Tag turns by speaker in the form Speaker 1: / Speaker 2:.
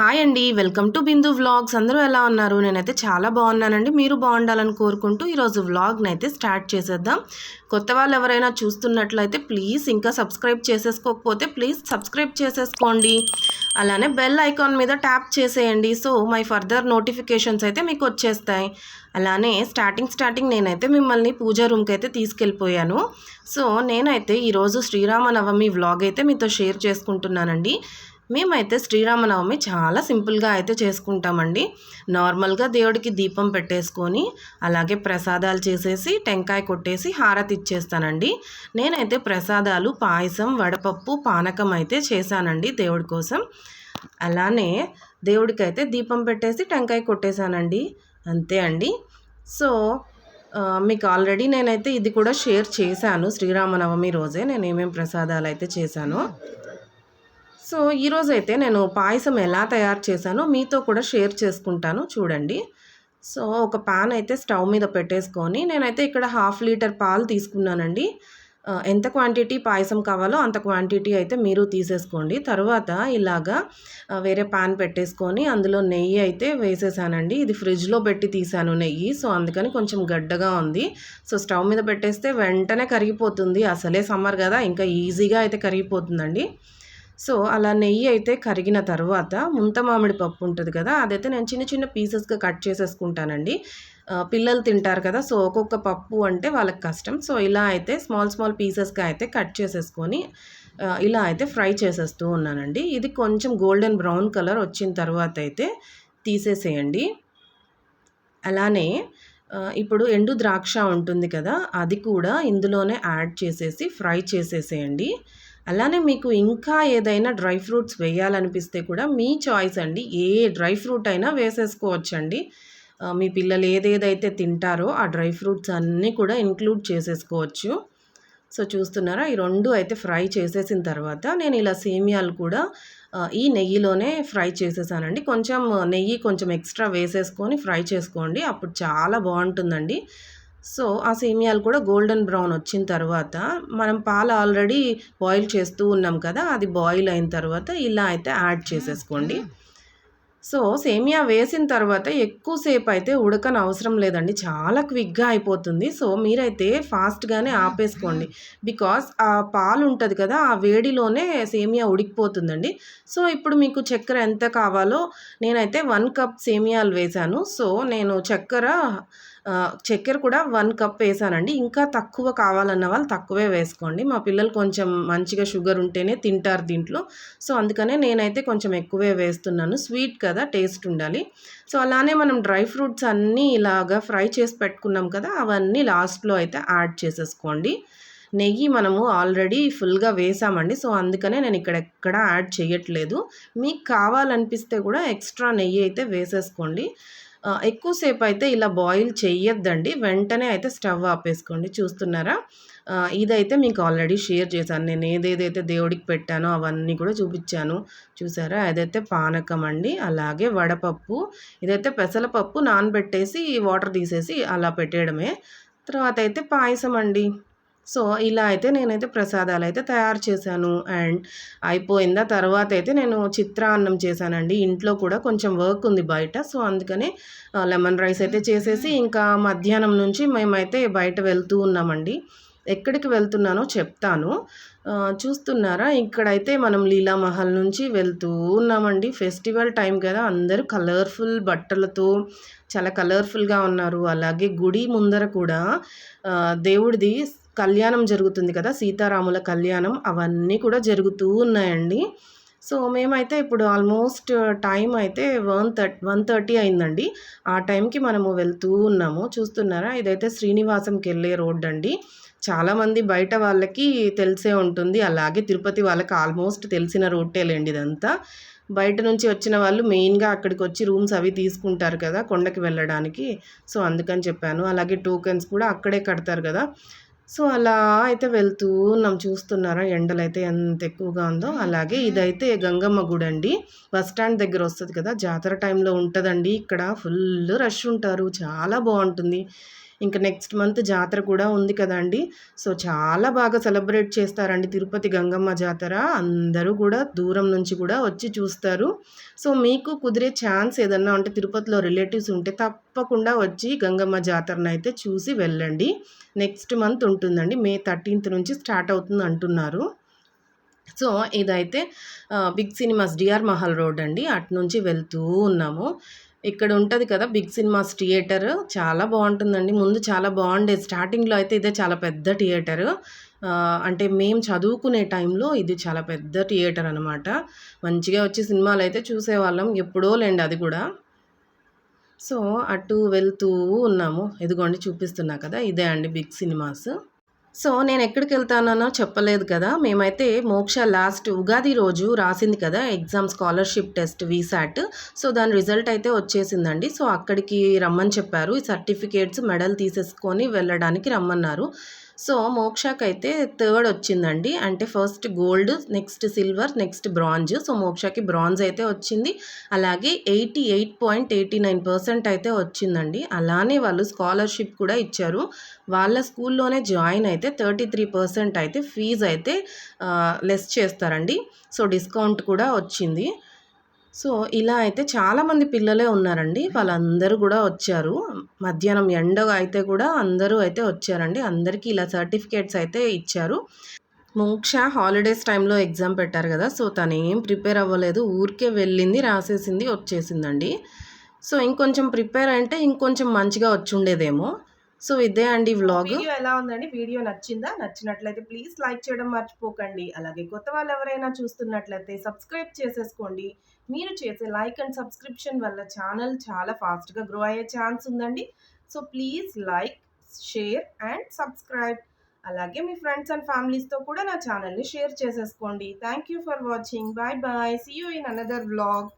Speaker 1: Hi అండి welcome to Bindu vlogs అందరూ ఎలా ఉన్నారు? నేనైతే చాలా బాగున్నానండి. మీరు బాగుండాలని కోరుకుంటూ ఈరోజు వ్లాగ్ని అయితే స్టార్ట్ చేసేద్దాం. కొత్త వాళ్ళు ఎవరైనా చూస్తున్నట్లయితే ప్లీజ్ ఇంకా సబ్స్క్రైబ్ చేసేసుకోకపోతే ప్లీజ్ సబ్స్క్రైబ్ చేసేసుకోండి. అలానే బెల్ ఐకాన్ మీద ట్యాప్ చేసేయండి. సో మై ఫర్దర్ నోటిఫికేషన్స్ అయితే మీకు వచ్చేస్తాయి. అలానే స్టార్టింగ్ స్టార్టింగ్ నేనైతే మిమ్మల్ని పూజా రూమ్కి అయితే తీసుకెళ్ళిపోయాను. సో నేనైతే ఈరోజు శ్రీరామనవమి వ్లాగ్ అయితే మీతో షేర్ చేసుకుంటున్నానండి. మేమైతే శ్రీరామనవమి చాలా సింపుల్గా అయితే చేసుకుంటామండి. నార్మల్గా దేవుడికి దీపం పెట్టేసుకొని అలాగే ప్రసాదాలు చేసేసి టెంకాయ కొట్టేసి హారతి ఇచ్చేస్తానండి. నేనైతే ప్రసాదాలు పాయసం వడపప్పు పానకం అయితే చేశానండి దేవుడి కోసం. అలానే దేవుడికి అయితే దీపం పెట్టేసి టెంకాయ కొట్టేశానండి. అంతే అండి. సో మీకు ఆల్రెడీ నేనైతే ఇది కూడా షేర్ చేశాను. శ్రీరామనవమి రోజే నేను ఏమేమి ప్రసాదాలు అయితే చేశాను. సో ఈరోజు అయితే నేను పాయసం ఎలా తయారు చేశానో మీతో కూడా షేర్ చేసుకుంటాను చూడండి. సో ఒక పాన్ అయితే స్టవ్ మీద పెట్టేసుకొని నేనైతే ఇక్కడ హాఫ్ లీటర్ పాలు తీసుకున్నానండి. ఎంత క్వాంటిటీ పాయసం కావాలో అంత క్వాంటిటీ అయితే మీరు తీసేసుకోండి. తర్వాత ఇలాగా వేరే పాన్ పెట్టేసుకొని అందులో నెయ్యి అయితే వేసేసానండి. ఇది ఫ్రిడ్జ్లో పెట్టి తీసాను నెయ్యి సో అందుకని కొంచెం గడ్డగా ఉంది. సో స్టవ్ మీద పెట్టేస్తే వెంటనే కరిగిపోతుంది. అసలే సమ్మర్ కదా ఇంకా ఈజీగా అయితే కరిగిపోతుందండి. సో అలా నెయ్యి అయితే కరిగిన తర్వాత ముంత మామిడి పప్పు ఉంటుంది కదా అదైతే నేను చిన్న చిన్న పీసెస్గా కట్ చేసేసుకుంటానండి. పిల్లలు తింటారు కదా సో ఒక్కొక్క పప్పు అంటే వాళ్ళకి కష్టం. సో ఇలా అయితే స్మాల్ స్మాల్ పీసెస్గా అయితే కట్ చేసేసుకొని ఇలా అయితే ఫ్రై చేసేస్తూ ఉన్నానండి. ఇది కొంచెం గోల్డెన్ బ్రౌన్ కలర్ వచ్చిన తర్వాత అయితే తీసేసేయండి. అలానే ఇప్పుడు ఎండు ద్రాక్ష ఉంటుంది కదా అది కూడా ఇందులోనే యాడ్ చేసేసి ఫ్రై చేసేసేయండి. అలానే మీకు ఇంకా ఏదైనా డ్రై ఫ్రూట్స్ వేయాలనిపిస్తే కూడా మీ చాయిస్ అండి. ఏ డ్రై ఫ్రూట్ అయినా వేసేసుకోవచ్చండి. మీ పిల్లలు ఏదేదైతే తింటారో ఆ డ్రై ఫ్రూట్స్ అన్నీ కూడా ఇంక్లూడ్ చేసేసుకోవచ్చు. సో చూస్తున్నారా? ఈ రెండు అయితే ఫ్రై చేసేసిన తర్వాత నేను ఇలా సేమియాలు కూడా ఈ నెయ్యిలోనే ఫ్రై చేసేసానండి. కొంచెం నెయ్యి కొంచెం ఎక్స్ట్రా వేసేసుకొని ఫ్రై చేసుకోండి. అప్పుడు చాలా బాగుంటుందండి. సో ఆ సేమియాలు కూడా గోల్డెన్ బ్రౌన్ వచ్చిన తర్వాత మనం పాలు ఆల్రెడీ బాయిల్ చేస్తూ ఉన్నాం కదా అది బాయిల్ అయిన తర్వాత ఇలా అయితే యాడ్ చేసేసుకోండి. సో సేమియా వేసిన తర్వాత ఎక్కువసేపు అయితే ఉడకన అవసరం లేదండి చాలా క్విక్గా అయిపోతుంది. సో మీరైతే ఫాస్ట్గానే ఆపేసుకోండి. బికాస్ ఆ పాలు ఉంటుంది కదా ఆ వేడిలోనే సేమియా ఉడికిపోతుందండి. సో ఇప్పుడు మీకు చక్కెర ఎంత కావాలో నేనైతే వన్ కప్ సేమియాలు వేశాను. సో నేను చక్కెర చక్కెర కూడా వన్ కప్ వేసానండి. ఇంకా తక్కువ కావాలన్న వాళ్ళు తక్కువే వేసుకోండి. మా పిల్లలు కొంచెం మంచిగా షుగర్ ఉంటేనే తింటారు దీంట్లో. సో అందుకనే నేనైతే కొంచెం ఎక్కువే వేస్తున్నాను. స్వీట్ కదా టేస్ట్ ఉండాలి. సో అలానే మనం డ్రై ఫ్రూట్స్ అన్నీ ఇలాగా ఫ్రై చేసి పెట్టుకున్నాం కదా అవన్నీ లాస్ట్లో అయితే యాడ్ చేసేసుకోండి. నెయ్యి మనము ఆల్రెడీ ఫుల్గా వేసామండి. సో అందుకనే నేను ఇక్కడ ఎక్కడ యాడ్ చేయట్లేదు. మీకు కావాలనిపిస్తే కూడా ఎక్స్ట్రా నెయ్యి అయితే వేసేసుకోండి. ఎక్కువసేపు అయితే ఇలా బాయిల్ చేయొద్దండి వెంటనే అయితే స్టవ్ ఆపేసుకోండి. చూస్తున్నారా? ఇదైతే మీకు ఆల్రెడీ షేర్ చేశాను. నేను ఏదేదైతే దేవుడికి పెట్టానో అవన్నీ కూడా చూపించాను. చూసారా? అదైతే పానకం అండి. అలాగే వడపప్పు ఇదైతే పెసలపప్పు నానబెట్టేసి వాటర్ తీసేసి అలా పెట్టేయడమే. తర్వాత అయితే పాయసం అండి. సో ఇలా అయితే నేనైతే ప్రసాదాలు అయితే తయారు చేశాను. అండ్ అయిపోయిందా తర్వాత అయితే నేను చిత్రాన్నం చేశానండి. ఇంట్లో కూడా కొంచెం వర్క్ ఉంది బయట. సో అందుకనే లెమన్ రైస్ అయితే చేసేసి ఇంకా మధ్యాహ్నం నుంచి మేమైతే బయట వెళ్తూ ఉన్నామండి. ఎక్కడికి వెళ్తున్నానో చెప్తాను. చూస్తున్నారా? ఇక్కడైతే మనం లీలామహల్ నుంచి వెళ్తూ ఉన్నామండి. ఫెస్టివల్ టైం కదా. అందరూ కలర్ఫుల్ బట్టలతో చాలా కలర్ఫుల్గా ఉన్నారు. అలాగే గుడి ముందర కూడా దేవుడిది కళ్యాణం జరుగుతుంది కదా సీతారాముల కళ్యాణం అవన్నీ కూడా జరుగుతూ ఉన్నాయండి. సో మేమైతే ఇప్పుడు ఆల్మోస్ట్ టైం అయితే వన్ థర్ వన్ థర్టీ అయిందండి. ఆ టైంకి మనము వెళ్తూ ఉన్నాము. చూస్తున్నారా? ఇదైతే శ్రీనివాసంకి వెళ్ళే రోడ్ అండి. చాలామంది బయట వాళ్ళకి తెలిసే ఉంటుంది. అలాగే తిరుపతి వాళ్ళకి ఆల్మోస్ట్ తెలిసిన రూటేలేండి ఇదంతా. బయట నుంచి వచ్చిన వాళ్ళు మెయిన్గా అక్కడికి వచ్చి రూమ్స్ అవి తీసుకుంటారు కదా కొండకి వెళ్ళడానికి. సో అందుకని చెప్పాను. అలాగే టోకెన్స్ కూడా అక్కడే కడతారు కదా. సో అలా అయితే వెళ్తూ ఉన్నాం. చూస్తున్నారా? ఎండలు అయితే ఎంత ఎక్కువగా ఉందో. అలాగే ఇదైతే గంగమ్మ గుడి అండి. బస్ స్టాండ్ దగ్గర వస్తుంది కదా. జాతర టైంలో ఉంటుందండి. ఇక్కడ ఫుల్ రష్ ఉంటారు. చాలా బాగుంటుంది. ఇంకా నెక్స్ట్ మంత్ జాతర కూడా ఉంది కదండి. సో చాలా బాగా సెలబ్రేట్ చేస్తారండి తిరుపతి గంగమ్మ జాతర. అందరూ కూడా దూరం నుంచి కూడా వచ్చి చూస్తారు. సో మీకు కుదిరే ఛాన్స్ ఏదన్నా ఉంటే తిరుపతిలో రిలేటివ్స్ ఉంటే తప్పకుండా వచ్చి గంగమ్మ జాతరను అయితే చూసి వెళ్ళండి. నెక్స్ట్ మంత్ ఉంటుందండి. మే థర్టీన్త్ నుంచి స్టార్ట్ అవుతుంది అంటున్నారు. సో ఇదైతే big cinemas DR Mahal road అండి. అటు నుంచి వెళ్తూ ఉన్నాము. ఇక్కడ ఉంటుంది కదా బిగ్ సినిమాస్ థియేటర్. చాలా బాగుంటుందండి. ముందు చాలా బాగుండేది స్టార్టింగ్లో అయితే ఇదే చాలా పెద్ద థియేటర్. అంటే మేము చదువుకునే టైంలో ఇది చాలా పెద్ద థియేటర్ అనమాట మంచిగా వచ్చి సినిమాలు అయితే చూసేవాళ్ళం. ఎప్పుడో లేండి అది కూడా. సో అటు వెళ్తూ ఉన్నాము. ఎదుగోండి చూపిస్తున్నా కదా. ఇదే అండి బిగ్ సినిమాస్. సో నేను ఎక్కడికి వెళ్తానో చెప్పలేదు కదా. మేమైతే మోక్ష లాస్ట్ ఉగాది రోజు రాసింది కదా exam scholarship test VSAT. So దాని రిజల్ట్ అయితే వచ్చేసిందండి. సో అక్కడికి రమ్మని చెప్పారు. ఈ సర్టిఫికేట్స్ మెడల్ తీసేసుకొని వెళ్ళడానికి రమ్మన్నారు. సో మోక్షకైతే థర్డ్ వచ్చిందండి. అంటే first gold next silver next bronze. So మోక్షకి bronze అయితే వచ్చింది. అలాగే eighty eight point eighty nine percent అయితే వచ్చిందండి. అలానే వాళ్ళు స్కాలర్షిప్ కూడా ఇచ్చారు. వాళ్ళ స్కూల్లోనే జాయిన్ అయితే థర్టీ త్రీ పర్సెంట్ అయితే ఫీజు అయితే లెస్ చేస్తారండి. సో డిస్కౌంట్ కూడా వచ్చింది. సో ఇలా అయితే చాలామంది పిల్లలే ఉన్నారండి. వాళ్ళందరూ కూడా వచ్చారు. మధ్యాహ్నం ఎండ అయితే కూడా అందరూ అయితే వచ్చారండి. అందరికీ ఇలా సర్టిఫికేట్స్ అయితే ఇచ్చారు. మోక్ష హాలిడేస్ టైంలో ఎగ్జామ్ పెట్టారు కదా సో తను ఏం ప్రిపేర్ అవ్వలేదు. ఊరికే వెళ్ళింది రాసేసింది వచ్చేసిందండి. సో ఇంకొంచెం ప్రిపేర్ అంటే ఇంకొంచెం మంచిగా వచ్చి ఉండేదేమో సో ఇదే అండి వ్లాగ్
Speaker 2: వీడియో ఎలా ఉందండి? వీడియో నచ్చిందా? నచ్చినట్లయితే ప్లీజ్ లైక్ చేయడం మర్చిపోకండి. అలాగే కొత్త వాళ్ళు ఎవరైనా చూస్తున్నట్లయితే సబ్స్క్రైబ్ చేసేసుకోండి. మీరు చేసే లైక్ అండ్ సబ్స్క్రిప్షన్ వల్ల ఛానల్ చాలా ఫాస్ట్గా గ్రో అయ్యే ఛాన్స్ ఉందండి. So please like share and subscribe అలాగే మీ ఫ్రెండ్స్ అండ్ ఫ్యామిలీస్తో కూడా నా ఛానల్ని షేర్ చేసేసుకోండి. Thank you for watching bye bye see you in another vlog